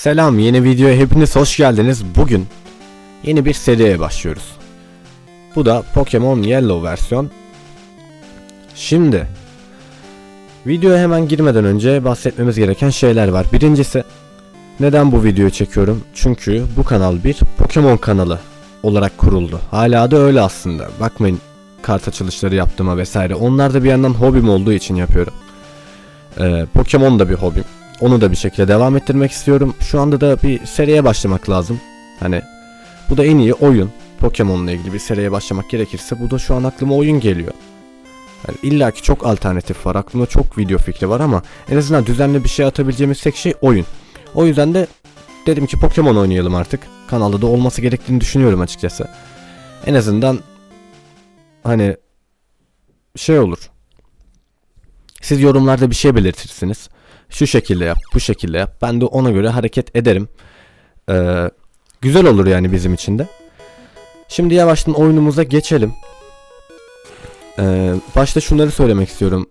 Selam yeni videoya hepiniz hoş geldiniz. Bugün yeni bir seriye başlıyoruz. Bu da Pokemon Yellow versiyon. Şimdi videoya hemen girmeden önce bahsetmemiz gereken şeyler var. Birincisi neden bu videoyu çekiyorum? Çünkü bu kanal bir Pokemon kanalı olarak kuruldu. Hala da öyle aslında. Bakmayın kart açılışları yaptığıma vesaire. Onlar da bir yandan hobim olduğu için yapıyorum. Ee, Pokemon da bir hobim. Onu da bir şekilde devam ettirmek istiyorum. Şu anda da bir seriye başlamak lazım. Hani bu da en iyi oyun. Pokemon'la ilgili bir seriye başlamak gerekirse bu da şu an aklıma oyun geliyor. Yani İlla ki çok alternatif var. Aklımda çok video fikri var ama en azından düzenli bir şey atabileceğimiz tek şey oyun. O yüzden de dedim ki Pokemon oynayalım artık. Kanalda da olması gerektiğini düşünüyorum açıkçası. En azından hani şey olur. Siz yorumlarda bir şey belirtirsiniz şu şekilde yap, bu şekilde yap. Ben de ona göre hareket ederim. Ee, güzel olur yani bizim için de. Şimdi yavaştan oyunumuza geçelim. Ee, başta şunları söylemek istiyorum.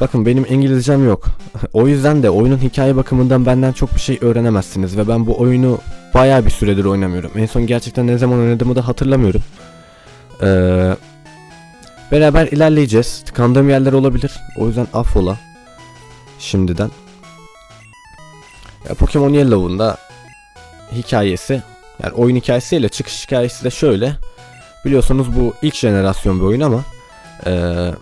Bakın benim İngilizcem yok. o yüzden de oyunun hikaye bakımından benden çok bir şey öğrenemezsiniz ve ben bu oyunu bayağı bir süredir oynamıyorum. En son gerçekten ne zaman oynadığımı da hatırlamıyorum. Ee, beraber ilerleyeceğiz. Tıkandığım yerler olabilir. O yüzden affola şimdiden. Ya Pokemon Yellow'un da hikayesi yani oyun hikayesiyle çıkış hikayesi de şöyle. Biliyorsunuz bu ilk jenerasyon bir oyun ama eee,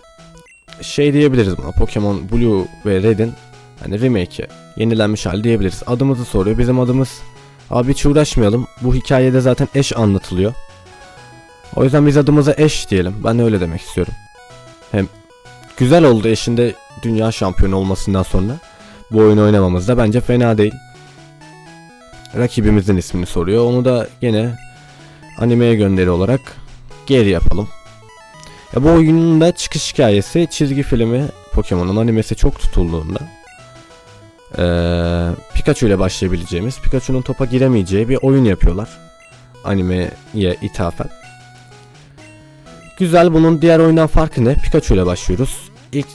şey diyebiliriz buna Pokemon Blue ve Red'in hani remake'i yenilenmiş hali diyebiliriz. Adımızı soruyor. Bizim adımız abi hiç uğraşmayalım. Bu hikayede zaten eş anlatılıyor. O yüzden biz adımıza eş diyelim. Ben öyle demek istiyorum. Hem güzel oldu eşinde dünya şampiyonu olmasından sonra bu oyunu oynamamız da bence fena değil. Rakibimizin ismini soruyor. Onu da gene animeye gönderi olarak geri yapalım. Ya bu oyunun da çıkış hikayesi çizgi filmi Pokemon'un animesi çok tutulduğunda ee, Pikachu ile başlayabileceğimiz, Pikachu'nun topa giremeyeceği bir oyun yapıyorlar. Animeye ithafen. Güzel bunun diğer oyundan farkı ne? Pikachu ile başlıyoruz. İlk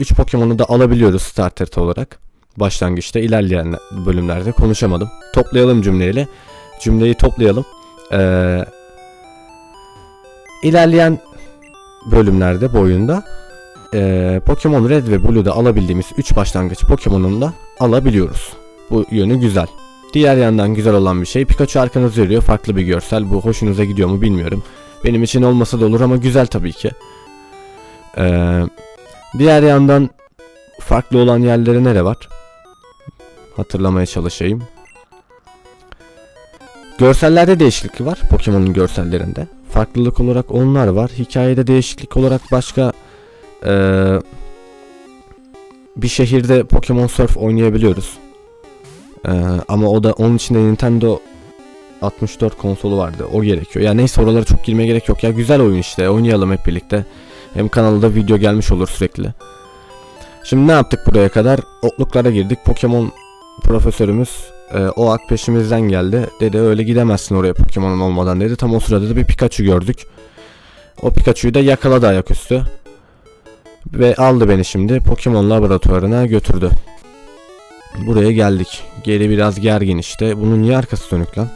3 Pokemon'u da alabiliyoruz starter olarak. Başlangıçta ilerleyen bölümlerde konuşamadım. Toplayalım cümleyle. Cümleyi toplayalım. Ee, ilerleyen bölümlerde bu oyunda ee, Pokemon Red ve Blue'da alabildiğimiz 3 başlangıç Pokemon'unu da alabiliyoruz. Bu yönü güzel. Diğer yandan güzel olan bir şey Pikachu arkanızı yürüyor. Farklı bir görsel. Bu hoşunuza gidiyor mu bilmiyorum. Benim için olmasa da olur ama güzel tabii ki. Ee, diğer yandan farklı olan yerleri nere var? Hatırlamaya çalışayım. Görsellerde değişiklik var Pokemon'un görsellerinde. Farklılık olarak onlar var. Hikayede değişiklik olarak başka ee, bir şehirde Pokemon Surf oynayabiliyoruz. Ee, ama o da onun içinde Nintendo 64 konsolu vardı. O gerekiyor. Ya neyse oralara çok girmeye gerek yok. Ya güzel oyun işte. Oynayalım hep birlikte. Hem kanalda video gelmiş olur sürekli. Şimdi ne yaptık buraya kadar? Otluklara girdik. Pokemon profesörümüz e, o ak peşimizden geldi. Dedi öyle gidemezsin oraya Pokemon'un olmadan dedi. Tam o sırada da bir Pikachu gördük. O Pikachu'yu da yakaladı ayaküstü. Ve aldı beni şimdi Pokemon laboratuvarına götürdü. Buraya geldik. Geri biraz gergin işte. Bunun niye arkası dönük lan?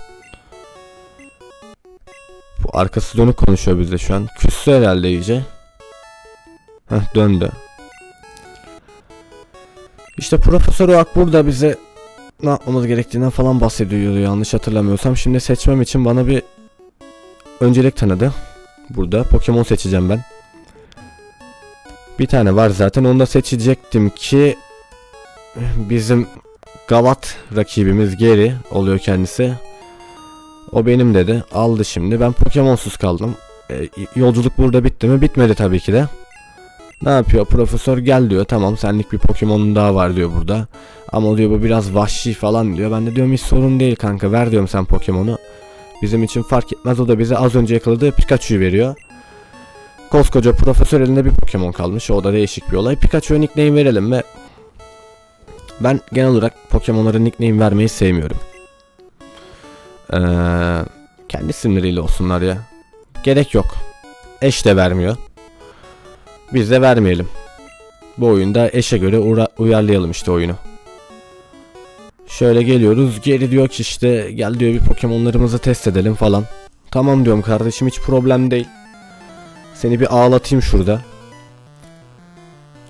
Bu arkası dönük konuşuyor bizde şu an. Küssü herhalde iyice. Heh döndü. İşte Profesör Oak burada bize ne yapmamız gerektiğinden falan bahsediyordu yanlış hatırlamıyorsam. Şimdi seçmem için bana bir öncelik tanıdı. Burada Pokemon seçeceğim ben. Bir tane var zaten onu da seçecektim ki bizim Gavat rakibimiz geri oluyor kendisi. O benim dedi. Aldı şimdi. Ben Pokemonsuz kaldım. E, yolculuk burada bitti mi? Bitmedi tabii ki de. Ne yapıyor? Profesör gel diyor. Tamam senlik bir Pokemon'un daha var diyor burada. Ama diyor bu biraz vahşi falan diyor. Ben de diyorum hiç sorun değil kanka. Ver diyorum sen Pokemon'u. Bizim için fark etmez. O da bize az önce yakaladığı Pikachu'yu veriyor. Koskoca profesör elinde bir Pokemon kalmış. O da değişik bir olay. Pikachu'ya nickname verelim ve Ben genel olarak Pokemon'lara nickname vermeyi sevmiyorum. Ee, kendi isimleriyle olsunlar ya. Gerek yok. Eş de vermiyor. Biz de vermeyelim. Bu oyunda eşe göre uyarlayalım işte oyunu. Şöyle geliyoruz. Geri diyor ki işte gel diyor bir Pokemon'larımızı test edelim falan. Tamam diyorum kardeşim hiç problem değil. Seni bir ağlatayım şurada.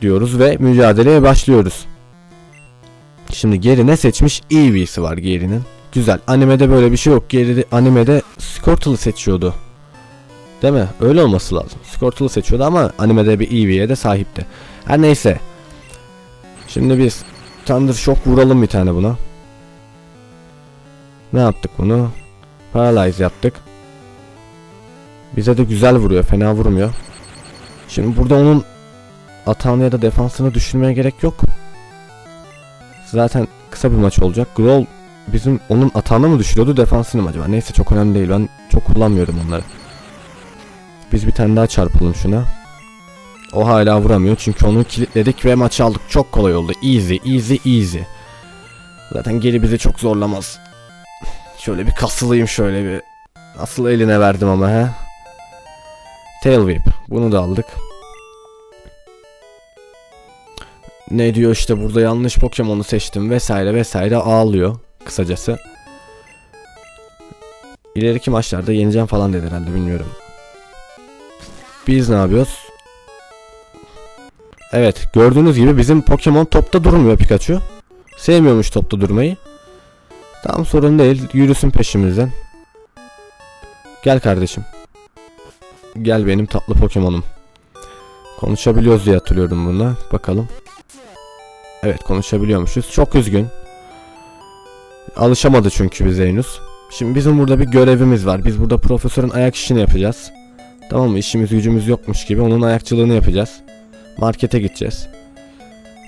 Diyoruz ve mücadeleye başlıyoruz. Şimdi geri ne seçmiş? Eevee'si var Gary'nin. Güzel. Animede böyle bir şey yok. Geri animede Squirtle'ı seçiyordu. Değil mi? Öyle olması lazım. Squirtle'ı seçiyordu ama animede bir Eevee'ye de sahipti. Her neyse. Şimdi biz Thunder Shock vuralım bir tane buna. Ne yaptık bunu? Paralyze yaptık. Bize de güzel vuruyor. Fena vurmuyor. Şimdi burada onun atağını ya da defansını düşünmeye gerek yok. Zaten kısa bir maç olacak. Growl bizim onun atağını mı düşürüyordu defansını mı acaba? Neyse çok önemli değil. Ben çok kullanmıyorum onları. Biz bir tane daha çarpalım şuna. O hala vuramıyor çünkü onu kilitledik ve maçı aldık. Çok kolay oldu. Easy, easy, easy. Zaten geri bizi çok zorlamaz. Şöyle bir kasılayım şöyle bir. Asıl eline verdim ama he. Tail Whip. Bunu da aldık. Ne diyor işte burada yanlış Pokemon'u seçtim vesaire vesaire ağlıyor kısacası. İleriki maçlarda yeneceğim falan dedi herhalde bilmiyorum. Biz ne yapıyoruz? Evet gördüğünüz gibi bizim Pokemon topta durmuyor Pikachu. Sevmiyormuş topta durmayı. Tamam sorun değil yürüsün peşimizden. Gel kardeşim. Gel benim tatlı Pokemon'um. Konuşabiliyoruz diye hatırlıyorum bununla. Bakalım. Evet konuşabiliyormuşuz. Çok üzgün. Alışamadı çünkü bize henüz. Şimdi bizim burada bir görevimiz var. Biz burada profesörün ayak işini yapacağız. Tamam mı? İşimiz gücümüz yokmuş gibi onun ayakçılığını yapacağız. Markete gideceğiz.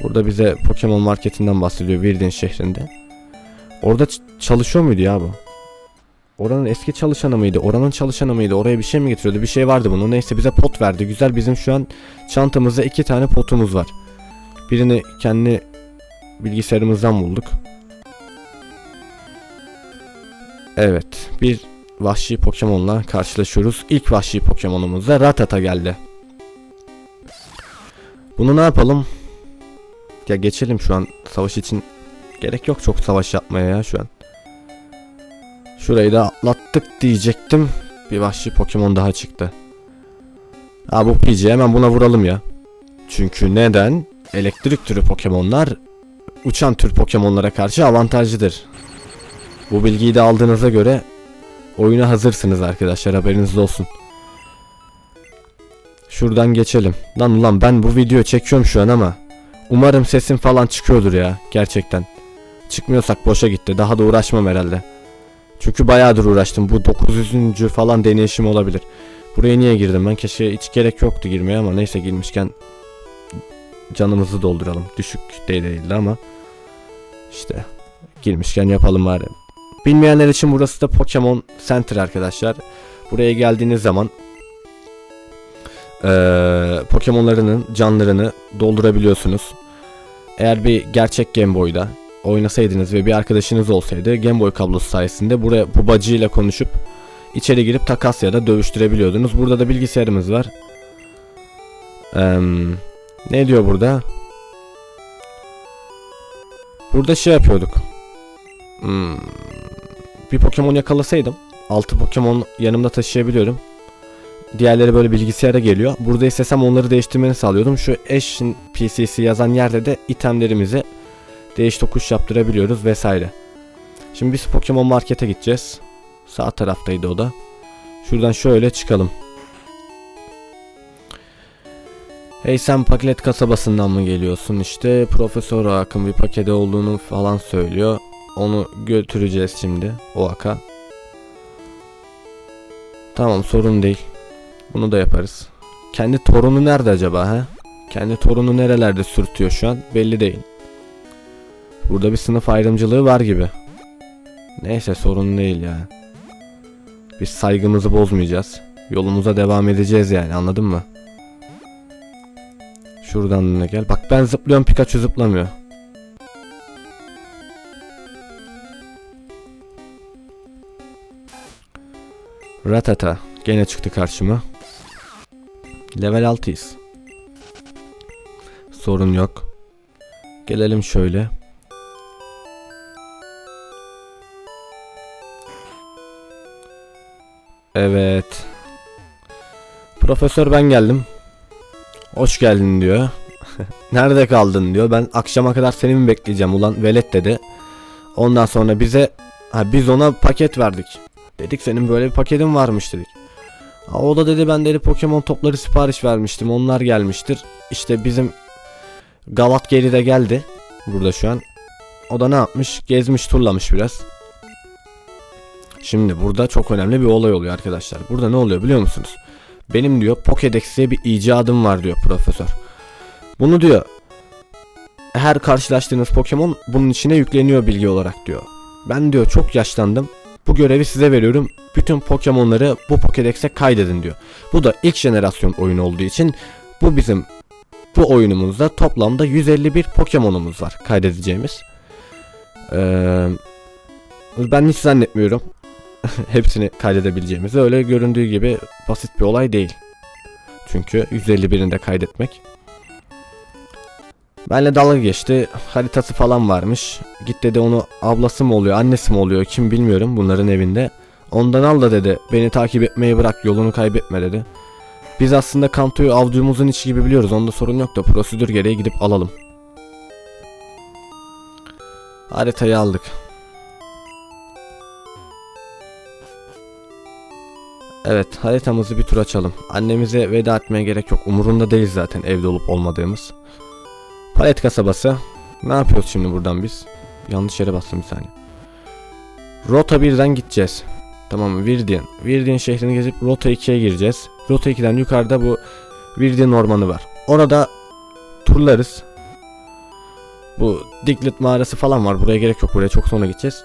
Burada bize Pokemon marketinden bahsediyor Virdin şehrinde. Orada çalışıyor muydu ya bu? Oranın eski çalışanı mıydı? Oranın çalışanı mıydı? Oraya bir şey mi getiriyordu? Bir şey vardı bunun. Neyse bize pot verdi. Güzel bizim şu an çantamızda iki tane potumuz var. Birini kendi bilgisayarımızdan bulduk. Evet. Bir vahşi Pokemon'la karşılaşıyoruz. İlk vahşi Pokemon'umuz da Rattata geldi. Bunu ne yapalım? Ya geçelim şu an savaş için. Gerek yok çok savaş yapmaya ya şu an. Şurayı da atlattık diyecektim. Bir vahşi Pokemon daha çıktı. Ha bu PJ hemen buna vuralım ya. Çünkü neden? Elektrik türü Pokemon'lar uçan tür Pokemon'lara karşı avantajlıdır. Bu bilgiyi de aldığınıza göre oyuna hazırsınız arkadaşlar haberiniz olsun. Şuradan geçelim. Lan ulan ben bu video çekiyorum şu an ama umarım sesim falan çıkıyordur ya gerçekten. Çıkmıyorsak boşa gitti. Daha da uğraşmam herhalde. Çünkü bayağıdır uğraştım. Bu 900. falan deneyişim olabilir. Buraya niye girdim ben? Keşke hiç gerek yoktu girmeye ama neyse girmişken canımızı dolduralım. Düşük de değildi ama işte girmişken yapalım bari. Bilmeyenler için burası da Pokemon Center arkadaşlar. Buraya geldiğiniz zaman eee Pokemon'larının canlarını doldurabiliyorsunuz. Eğer bir gerçek Game Boy'da oynasaydınız ve bir arkadaşınız olsaydı Game Boy kablosu sayesinde buraya bu bacıyla konuşup içeri girip takas ya da dövüştürebiliyordunuz. Burada da bilgisayarımız var. Eee, ne diyor burada? Burada şey yapıyorduk. Hmm, bir Pokemon yakalasaydım 6 Pokemon yanımda taşıyabiliyorum. Diğerleri böyle bilgisayara geliyor. Burada istesem onları değiştirmeni sağlıyordum. Şu eşin PCC yazan yerde de itemlerimizi değiş tokuş yaptırabiliyoruz vesaire. Şimdi biz Pokemon Market'e gideceğiz. Sağ taraftaydı o da. Şuradan şöyle çıkalım. Hey sen paket kasabasından mı geliyorsun? İşte Profesör Akın bir pakete olduğunu falan söylüyor. Onu götüreceğiz şimdi Oaka. Tamam sorun değil. Bunu da yaparız. Kendi torunu nerede acaba ha? Kendi torunu nerelerde sürtüyor şu an belli değil. Burada bir sınıf ayrımcılığı var gibi. Neyse sorun değil ya. Biz saygımızı bozmayacağız. Yolumuza devam edeceğiz yani anladın mı? Şuradan da gel. Bak ben zıplıyorum Pikachu zıplamıyor. Ratata gene çıktı karşıma. Level 6'yız. Sorun yok. Gelelim şöyle. Evet. Profesör ben geldim. Hoş geldin diyor. Nerede kaldın diyor. Ben akşama kadar seni mi bekleyeceğim ulan velet dedi. Ondan sonra bize ha, biz ona paket verdik. Dedik senin böyle bir paketin varmış dedik. O da dedi ben dedi Pokemon topları sipariş vermiştim. Onlar gelmiştir. İşte bizim Galat geri de geldi. Burada şu an. O da ne yapmış? Gezmiş turlamış biraz. Şimdi burada çok önemli bir olay oluyor arkadaşlar. Burada ne oluyor biliyor musunuz? Benim diyor Pokédex diye bir icadım var diyor profesör. Bunu diyor her karşılaştığınız Pokemon bunun içine yükleniyor bilgi olarak diyor. Ben diyor çok yaşlandım. Bu görevi size veriyorum. Bütün Pokemon'ları bu Pokédex'e kaydedin diyor. Bu da ilk jenerasyon oyun olduğu için bu bizim bu oyunumuzda toplamda 151 Pokemon'umuz var kaydedeceğimiz. Ee, ben hiç zannetmiyorum hepsini kaydedebileceğimizi. Öyle göründüğü gibi basit bir olay değil. Çünkü 151'ini de kaydetmek. Benle dalga geçti. Haritası falan varmış. Git dedi onu ablası mı oluyor, annesi mi oluyor kim bilmiyorum bunların evinde. Ondan al da dedi. Beni takip etmeyi bırak yolunu kaybetme dedi. Biz aslında Kanto'yu avcumuzun içi gibi biliyoruz. Onda sorun yok da prosedür gereği gidip alalım. Haritayı aldık. Evet haritamızı bir tur açalım. Annemize veda etmeye gerek yok. Umurunda değil zaten evde olup olmadığımız. Palet kasabası. Ne yapıyoruz şimdi buradan biz? Yanlış yere bastım bir saniye. Rota 1'den gideceğiz. Tamam mı? Virdian. Virdian şehrini gezip Rota 2'ye gireceğiz. Rota 2'den yukarıda bu Virdian ormanı var. Orada turlarız. Bu Diglett mağarası falan var. Buraya gerek yok. Buraya çok sonra gideceğiz.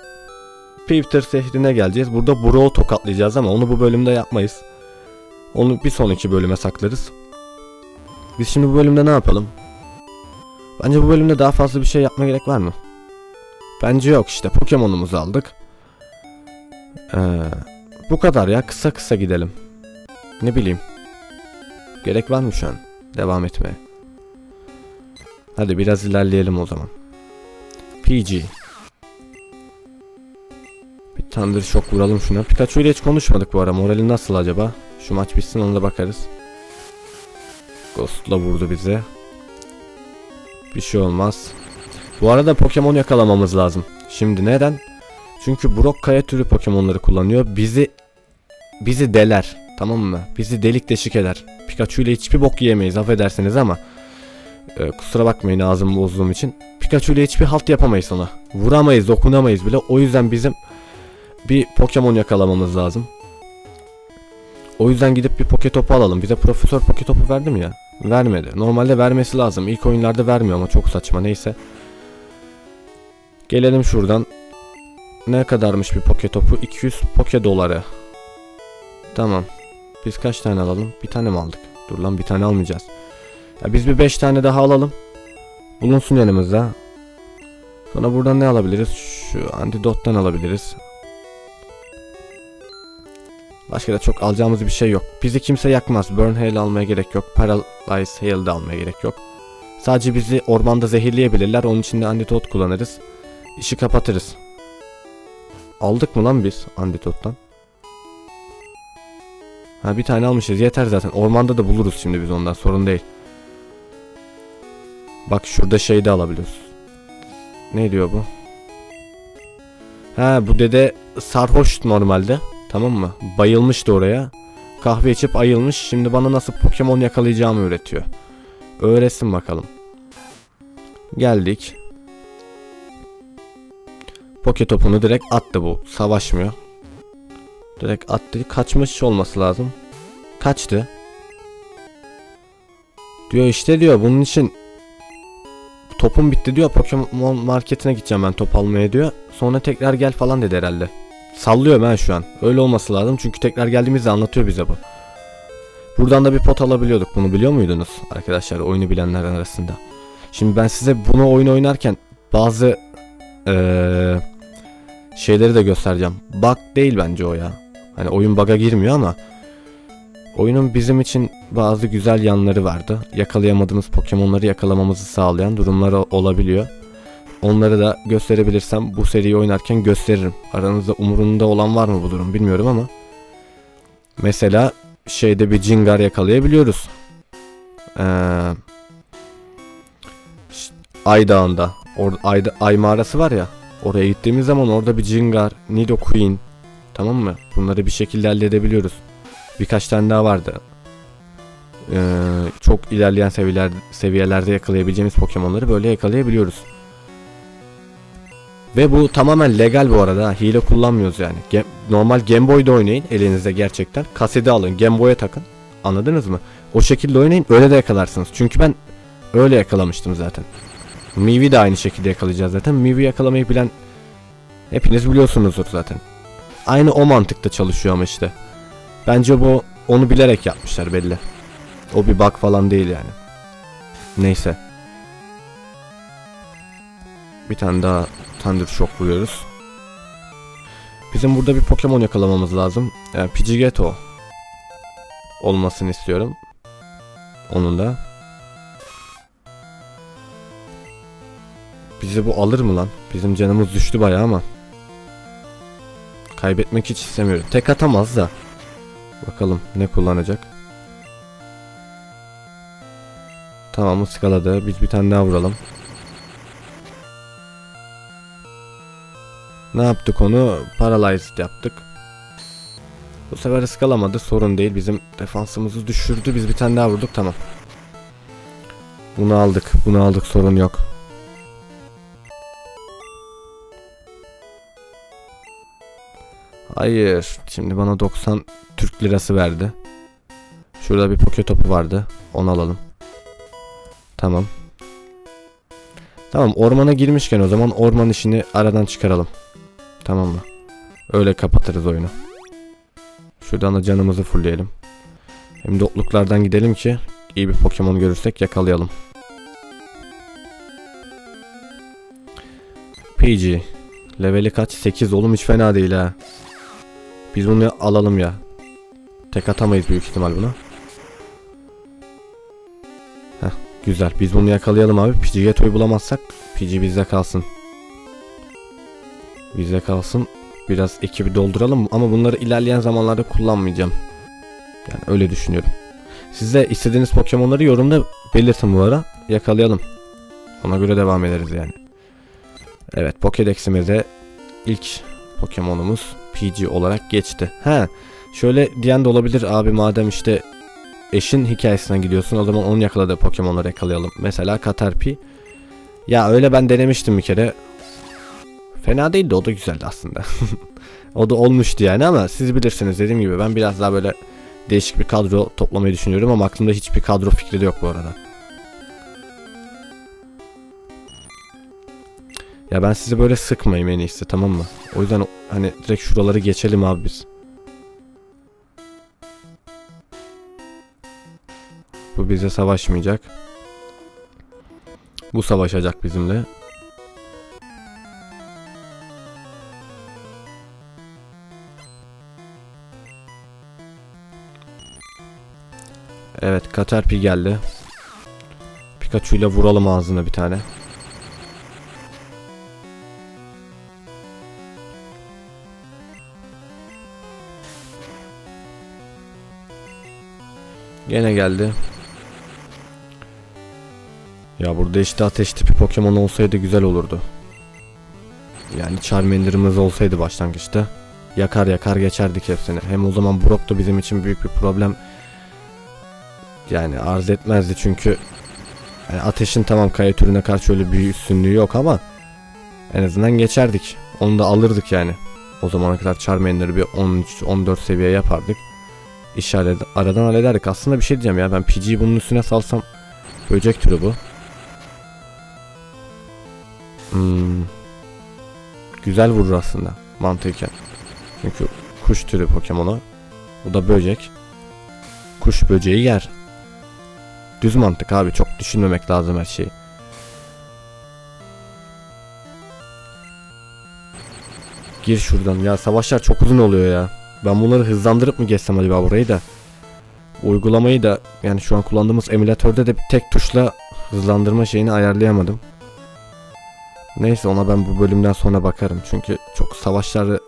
Peter şehrine geleceğiz. Burada Bro'u tokatlayacağız ama onu bu bölümde yapmayız. Onu bir sonraki bölüme saklarız. Biz şimdi bu bölümde ne yapalım? Bence bu bölümde daha fazla bir şey yapma gerek var mı? Bence yok işte Pokemon'umuzu aldık. Ee, bu kadar ya kısa kısa gidelim. Ne bileyim. Gerek var mı şu an? Devam etmeye. Hadi biraz ilerleyelim o zaman. PG. Bir Thunder Shock vuralım şuna. Pikachu ile hiç konuşmadık bu ara. Morali nasıl acaba? Şu maç bitsin ona da bakarız. Ghost'la vurdu bize. Bir şey olmaz. Bu arada Pokemon yakalamamız lazım. Şimdi neden? Çünkü Brock kaya türü Pokemon'ları kullanıyor. Bizi bizi deler. Tamam mı? Bizi delik deşik eder. Pikachu ile hiçbir bok yiyemeyiz affedersiniz ama e, kusura bakmayın ağzımı bozduğum için. Pikachu ile hiçbir halt yapamayız ona. Vuramayız, dokunamayız bile. O yüzden bizim bir Pokemon yakalamamız lazım. O yüzden gidip bir Poketopu alalım. Bize Profesör Poketopu verdi mi ya? Vermedi. Normalde vermesi lazım. İlk oyunlarda vermiyor ama çok saçma neyse. Gelelim şuradan. Ne kadarmış bir Poketopu? 200 Poke doları. Tamam. Biz kaç tane alalım? Bir tane mi aldık? Dur lan bir tane almayacağız. Ya biz bir 5 tane daha alalım. Bulunsun yanımızda. Sonra buradan ne alabiliriz? Şu antidottan alabiliriz. Başka da çok alacağımız bir şey yok. Bizi kimse yakmaz. Burn Hail almaya gerek yok. Paralyze Hail de almaya gerek yok. Sadece bizi ormanda zehirleyebilirler. Onun için de antidot kullanırız. İşi kapatırız. Aldık mı lan biz antidottan? Ha bir tane almışız. Yeter zaten. Ormanda da buluruz şimdi biz ondan. Sorun değil. Bak şurada şey de alabiliyoruz. Ne diyor bu? Ha bu dede sarhoş normalde. Tamam mı? Bayılmıştı oraya. Kahve içip ayılmış. Şimdi bana nasıl Pokemon yakalayacağımı öğretiyor. Öğretsin bakalım. Geldik. Poke topunu direkt attı bu. Savaşmıyor. Direkt attı. Kaçmış olması lazım. Kaçtı. Diyor işte diyor bunun için topum bitti diyor. Pokemon marketine gideceğim ben top almaya diyor. Sonra tekrar gel falan dedi herhalde. Sallıyor ben şu an. Öyle olması lazım çünkü tekrar geldiğimizde anlatıyor bize bu. Buradan da bir pot alabiliyorduk. Bunu biliyor muydunuz arkadaşlar oyunu bilenler arasında? Şimdi ben size bunu oyun oynarken bazı ee, şeyleri de göstereceğim. Bug değil bence o ya. Hani oyun bug'a girmiyor ama oyunun bizim için bazı güzel yanları vardı. Yakalayamadığımız Pokemon'ları yakalamamızı sağlayan durumlar olabiliyor. Onları da gösterebilirsem bu seriyi oynarken gösteririm. Aranızda umurunda olan var mı bu durum bilmiyorum ama. Mesela şeyde bir Cingar yakalayabiliyoruz. Ee, Ay Dağı'nda. Orada Ay, Ay mağarası var ya. Oraya gittiğimiz zaman orada bir Cingar, Nidoqueen. Tamam mı? Bunları bir şekilde halledebiliyoruz. Birkaç tane daha vardı. Ee, çok ilerleyen seviyeler, seviyelerde yakalayabileceğimiz Pokemon'ları böyle yakalayabiliyoruz. Ve bu tamamen legal bu arada. Hile kullanmıyoruz yani. Ge- normal Game Boy'da oynayın elinizde gerçekten. Kaseti alın, Game Boy'a takın. Anladınız mı? O şekilde oynayın öyle de yakalarsınız. Çünkü ben öyle yakalamıştım zaten. Mii'yi de aynı şekilde yakalayacağız zaten. Mii'yi yakalamayı bilen hepiniz biliyorsunuzdur zaten. Aynı o mantıkta çalışıyor ama işte. Bence bu onu bilerek yapmışlar belli. O bir bug falan değil yani. Neyse. Bir tane daha Thunder Shock vuruyoruz. Bizim burada bir Pokemon yakalamamız lazım. Yani Pidgeotto olmasını istiyorum. Onun da. Bizi bu alır mı lan? Bizim canımız düştü bayağı ama. Kaybetmek hiç istemiyorum. Tek atamaz da. Bakalım ne kullanacak. Tamam ıskaladı. Biz bir tane daha vuralım. Ne yaptık onu? Paralyzed yaptık. Bu sefer ıskalamadı. Sorun değil. Bizim defansımızı düşürdü. Biz bir tane daha vurduk. Tamam. Bunu aldık. Bunu aldık. Sorun yok. Hayır. Şimdi bana 90 Türk lirası verdi. Şurada bir poke topu vardı. Onu alalım. Tamam. Tamam ormana girmişken o zaman orman işini aradan çıkaralım. Tamam mı? Öyle kapatırız oyunu. Şuradan da canımızı fullleyelim. Hem de otluklardan gidelim ki iyi bir Pokemon görürsek yakalayalım. PG. Leveli kaç? 8 oğlum hiç fena değil ha. Biz bunu alalım ya. Tek atamayız büyük ihtimal buna. Heh, güzel. Biz bunu yakalayalım abi. Pidgeotto'yu bulamazsak PG bizde kalsın. Bizde kalsın. Biraz ekibi dolduralım ama bunları ilerleyen zamanlarda kullanmayacağım. Yani öyle düşünüyorum. Siz de istediğiniz Pokemon'ları yorumda belirtin bu ara. Yakalayalım. Ona göre devam ederiz yani. Evet Pokédex'imize ilk Pokemon'umuz PG olarak geçti. Ha, şöyle diyen de olabilir abi madem işte eşin hikayesine gidiyorsun o zaman onun yakaladığı Pokemon'ları yakalayalım. Mesela Caterpie. Ya öyle ben denemiştim bir kere. Fena değildi o da güzeldi aslında. o da olmuştu yani ama siz bilirsiniz dediğim gibi ben biraz daha böyle değişik bir kadro toplamayı düşünüyorum ama aklımda hiçbir kadro fikri de yok bu arada. Ya ben sizi böyle sıkmayayım en iyisi tamam mı? O yüzden hani direkt şuraları geçelim abi biz. Bu bize savaşmayacak. Bu savaşacak bizimle. Evet Caterpie geldi. Pikachu ile vuralım ağzına bir tane. Gene geldi. Ya burada işte ateş tipi Pokemon olsaydı güzel olurdu. Yani Charmander'ımız olsaydı başlangıçta. Yakar yakar geçerdik hepsini. Hem o zaman Brock da bizim için büyük bir problem yani arz etmezdi çünkü yani ateşin tamam kaya türüne karşı öyle bir üstünlüğü yok ama en azından geçerdik. Onu da alırdık yani. O zamana kadar Charmander'ı bir 13-14 seviye yapardık. İşaret aradan hallederdik. Aslında bir şey diyeceğim ya ben PG'yi bunun üstüne salsam böcek türü bu. Hmm. Güzel vurur aslında mantıken. Çünkü kuş türü Pokemon'u. Bu da böcek. Kuş böceği yer. Düz mantık abi çok düşünmemek lazım her şeyi. Gir şuradan ya savaşlar çok uzun oluyor ya. Ben bunları hızlandırıp mı geçsem acaba burayı da? Uygulamayı da yani şu an kullandığımız emülatörde de bir tek tuşla hızlandırma şeyini ayarlayamadım. Neyse ona ben bu bölümden sonra bakarım. Çünkü çok savaşları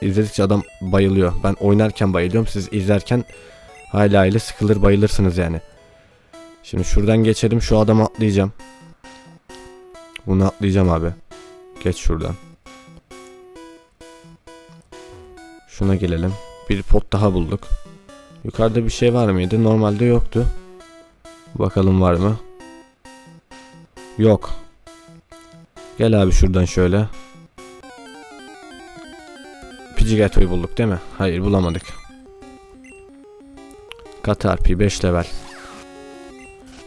izledikçe adam bayılıyor. Ben oynarken bayılıyorum. Siz izlerken hala ile sıkılır bayılırsınız yani. Şimdi şuradan geçelim. Şu adamı atlayacağım. Bunu atlayacağım abi. Geç şuradan. Şuna gelelim. Bir pot daha bulduk. Yukarıda bir şey var mıydı? Normalde yoktu. Bakalım var mı? Yok. Gel abi şuradan şöyle. Pidgeto'yu bulduk değil mi? Hayır bulamadık. Katarpi 5 level.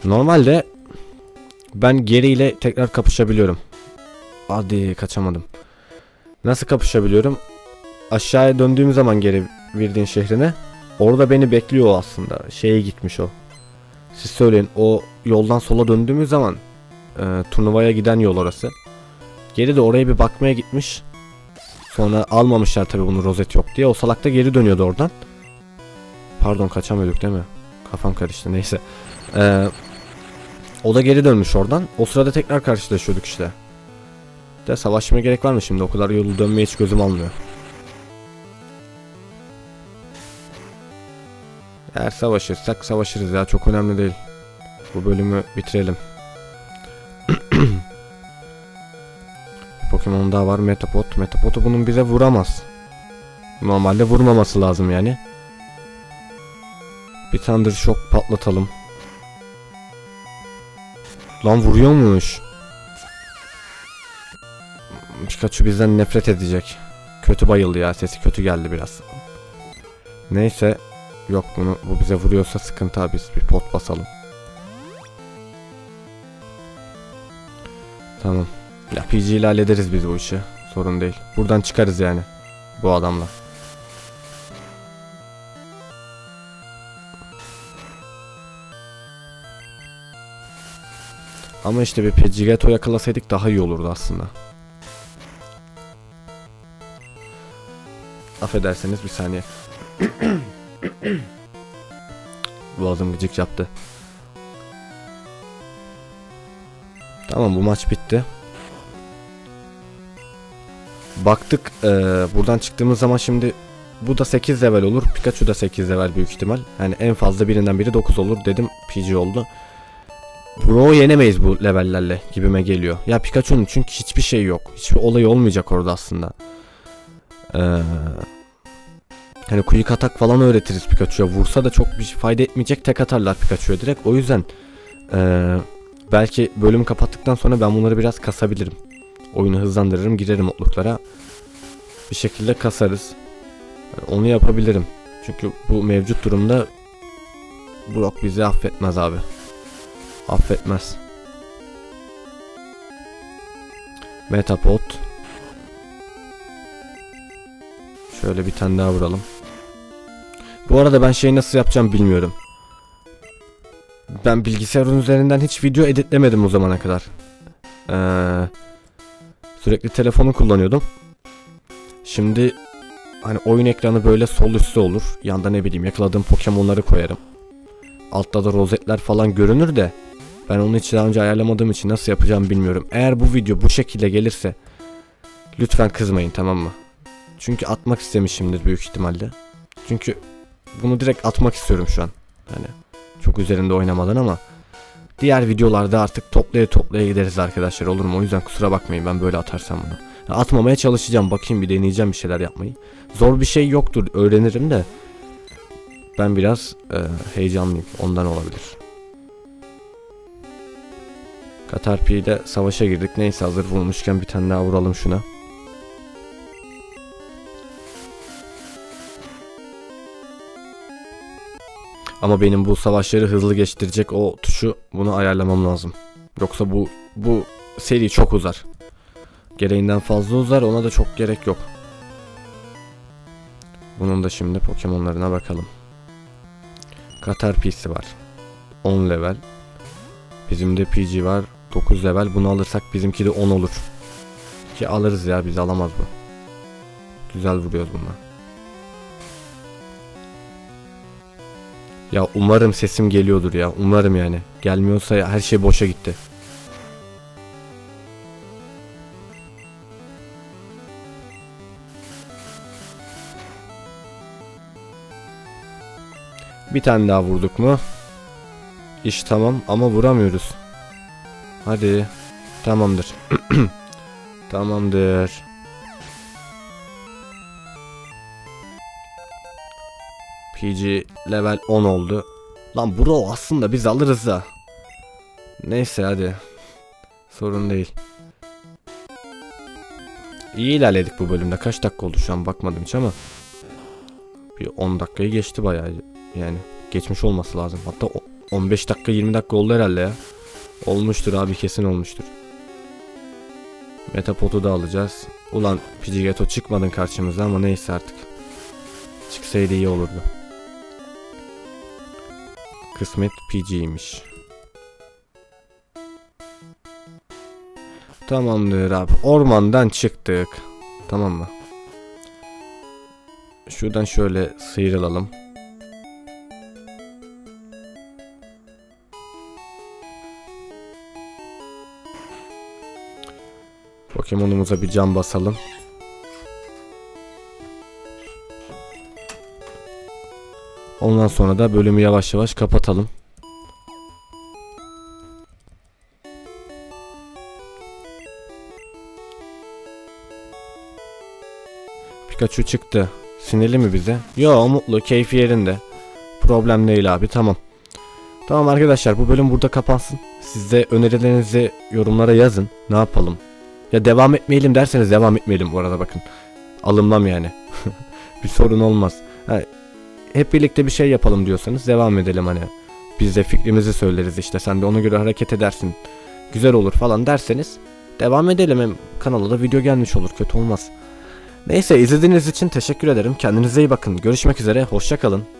Normalde ben geriyle tekrar kapışabiliyorum. Hadi kaçamadım. Nasıl kapışabiliyorum? Aşağıya döndüğüm zaman geri Virdin şehrine. Orada beni bekliyor aslında. Şeye gitmiş o. Siz söyleyin o yoldan sola döndüğümüz zaman e, turnuvaya giden yol orası. Geri de oraya bir bakmaya gitmiş. Sonra almamışlar tabi bunu rozet yok diye. O salak da geri dönüyordu oradan. Pardon kaçamıyorduk değil mi? Kafam karıştı neyse. Ee, o da geri dönmüş oradan. O sırada tekrar karşılaşıyorduk işte. De savaşmaya gerek var mı şimdi? O kadar yolu dönmeye hiç gözüm almıyor. Eğer savaşırsak savaşırız ya çok önemli değil. Bu bölümü bitirelim. Pokemon daha var Metapod. Metapod'u bunun bize vuramaz. Normalde vurmaması lazım yani. Bir Thunder Shock patlatalım. Lan vuruyormuş. Pikachu bizden nefret edecek. Kötü bayıldı ya sesi kötü geldi biraz. Neyse yok bunu bu bize vuruyorsa sıkıntı abi biz bir pot basalım. Tamam. Ya PG ile hallederiz biz bu işi. Sorun değil. Buradan çıkarız yani. Bu adamla. Ama işte bir Pidgeotto yakalasaydık daha iyi olurdu aslında. Affederseniz bir saniye. Boğazım gıcık yaptı. Tamam bu maç bitti. Baktık eee, buradan çıktığımız zaman şimdi bu da 8 level olur. Pikachu da 8 level büyük ihtimal. Yani en fazla birinden biri 9 olur dedim. PG oldu. Bro yenemeyiz bu levellerle gibime geliyor. Ya Pikachu'nun çünkü hiçbir şey yok. Hiçbir olay olmayacak orada aslında. Ee, hani quick atak falan öğretiriz Pikachu'ya. Vursa da çok bir fayda etmeyecek tek atarlar Pikachu'ya direkt. O yüzden ee, belki bölüm kapattıktan sonra ben bunları biraz kasabilirim. Oyunu hızlandırırım girerim mutluluklara. Bir şekilde kasarız. Yani onu yapabilirim. Çünkü bu mevcut durumda Brock bizi affetmez abi. Affetmez. Metapod. Şöyle bir tane daha vuralım. Bu arada ben şeyi nasıl yapacağım bilmiyorum. Ben bilgisayarın üzerinden hiç video editlemedim o zamana kadar. Ee, sürekli telefonu kullanıyordum. Şimdi hani oyun ekranı böyle sol üstte olur. Yanda ne bileyim yakaladığım Pokemon'ları koyarım. Altta da rozetler falan görünür de ben onu hiç daha önce ayarlamadığım için nasıl yapacağımı bilmiyorum. Eğer bu video bu şekilde gelirse lütfen kızmayın tamam mı? Çünkü atmak istemişimdir büyük ihtimalle. Çünkü bunu direkt atmak istiyorum şu an. Hani çok üzerinde oynamadan ama diğer videolarda artık toplaya toplaya gideriz arkadaşlar olur mu? O yüzden kusura bakmayın ben böyle atarsam bunu. Ya Atmamaya çalışacağım bakayım bir deneyeceğim bir şeyler yapmayı. Zor bir şey yoktur öğrenirim de ben biraz e, heyecanlıyım ondan olabilir. Katarpi ile savaşa girdik. Neyse hazır vurmuşken bir tane daha vuralım şuna. Ama benim bu savaşları hızlı geçtirecek o tuşu bunu ayarlamam lazım. Yoksa bu bu seri çok uzar. Gereğinden fazla uzar ona da çok gerek yok. Bunun da şimdi Pokemon'larına bakalım. Caterpie'si var. 10 level. Bizim de PG var. 9 level. Bunu alırsak bizimki de 10 olur. Ki alırız ya biz alamaz bu. Güzel vuruyoruz bunlar. Ya umarım sesim geliyordur ya. Umarım yani. Gelmiyorsa her şey boşa gitti. Bir tane daha vurduk mu? İş tamam ama vuramıyoruz. Hadi. Tamamdır. Tamamdır. PG level 10 oldu. Lan bro aslında biz alırız da. Neyse hadi. Sorun değil. İyi ilerledik bu bölümde. Kaç dakika oldu şu an bakmadım hiç ama. Bir 10 dakikayı geçti bayağı. Yani geçmiş olması lazım. Hatta o- 15 dakika 20 dakika oldu herhalde ya. Olmuştur abi kesin olmuştur. Metapod'u da alacağız. Ulan Pidgeotto çıkmadın karşımıza ama neyse artık. Çıksaydı iyi olurdu. Kısmet PG'ymiş. Tamamdır abi. Ormandan çıktık. Tamam mı? Şuradan şöyle sıyrılalım. Pokemon'umuza bir can basalım. Ondan sonra da bölümü yavaş yavaş kapatalım. Pikachu çıktı. Sinirli mi bize? Yo mutlu, keyfi yerinde. Problem değil abi tamam. Tamam arkadaşlar bu bölüm burada kapansın. Siz de önerilerinizi yorumlara yazın. Ne yapalım? Ya devam etmeyelim derseniz devam etmeyelim bu arada bakın. Alınmam yani. bir sorun olmaz. Ha, hep birlikte bir şey yapalım diyorsanız devam edelim hani. Biz de fikrimizi söyleriz işte sen de ona göre hareket edersin. Güzel olur falan derseniz devam edelim. Hem kanala da video gelmiş olur kötü olmaz. Neyse izlediğiniz için teşekkür ederim. Kendinize iyi bakın. Görüşmek üzere. Hoşçakalın.